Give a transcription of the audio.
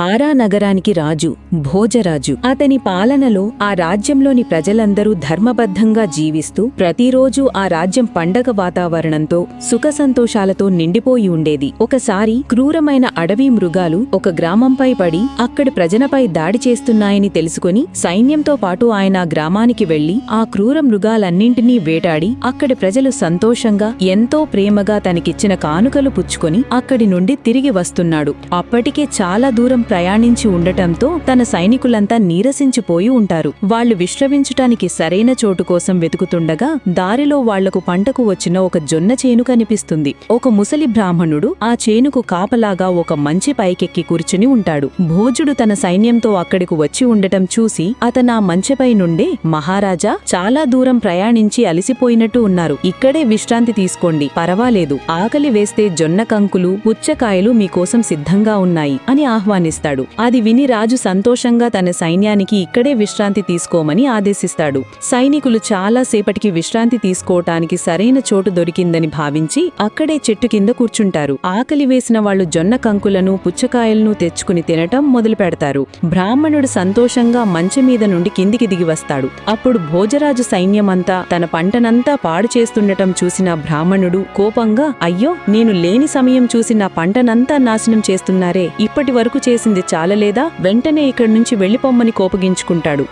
ధారా నగరానికి రాజు భోజరాజు. అతని పాలనలో ఆ రాజ్యంలోని ప్రజలందరూ ధర్మబద్ధంగా జీవిస్తూ ప్రతిరోజూ ఆ రాజ్యం పండగ వాతావరణంతో సుఖ సంతోషాలతో నిండిపోయి ఉండేది. ఒకసారి క్రూరమైన అడవి మృగాలు ఒక గ్రామంపై పడి అక్కడి ప్రజలపై దాడి చేస్తున్నాయని తెలుసుకుని సైన్యంతో పాటు ఆయన గ్రామానికి వెళ్ళి ఆ క్రూర మృగాలన్నింటినీ వేటాడి అక్కడి ప్రజలు సంతోషంగా ఎంతో ప్రేమగా తనకిచ్చిన కానుకలు పుచ్చుకొని అక్కడి నుండి తిరిగి వస్తున్నాడు. అప్పటికే చాలా దూరం ప్రయాణించి ఉండటంతో తన సైనికులంతా నీరసించిపోయి ఉంటారు. వాళ్ళు విశ్రమించటానికి సరైన చోటు కోసం వెతుకుతుండగా దారిలో వాళ్ళకు పంటకు వచ్చిన ఒక జొన్న చేను కనిపిస్తుంది. ఒక ముసలి బ్రాహ్మణుడు ఆ చేనుకు కాపలాగా ఒక మంచి పైకెక్కి కూర్చుని ఉంటాడు. భోజుడు తన సైన్యంతో అక్కడికి వచ్చి ఉండటం చూసి అతను ఆ మంచెపై నుండే మహారాజా చాలా దూరం ప్రయాణించి అలసిపోయినట్టు ఉన్నారు. ఇక్కడే విశ్రాంతి తీసుకోండి. పర్వాలేదు. ఆకలి వేస్తే జొన్న కంకులు పుచ్చకాయలు మీకోసం సిద్ధంగా ఉన్నాయి అని ఆహ్వానిస్తాడు అది విని రాజు సంతోషంగా తన సైన్యానికి ఇక్కడే విశ్రాంతి తీసుకోమని ఆదేశిస్తాడు. సైనికులు చాలా సేపటికి విశ్రాంతి తీసుకోవటానికి సరైన చోటు దొరికిందని భావించి అక్కడే చెట్టు కింద కూర్చుంటారు. ఆకలి వేసిన వాళ్ళు జొన్న కంకులను పుచ్చకాయలను తెచ్చుకుని తినటం మొదలు పెడతారు. బ్రాహ్మణుడు సంతోషంగా మంచం మీద నుండి కిందికి దిగి వస్తాడు. అప్పుడు భోజరాజు సైన్యమంతా తన పంటనంతా పాడు చేస్తుండటం చూసిన బ్రాహ్మణుడు కోపంగా అయ్యో నేను లేని సమయం చూసి నా పంటనంతా నాశనం చేస్తున్నారే. ఇప్పటి వరకు చేసింది చాలలేదా వెంటనే ఇక్కడి నుంచి వెళ్ళిపోమ్మని కోపగించుకుంటాడు.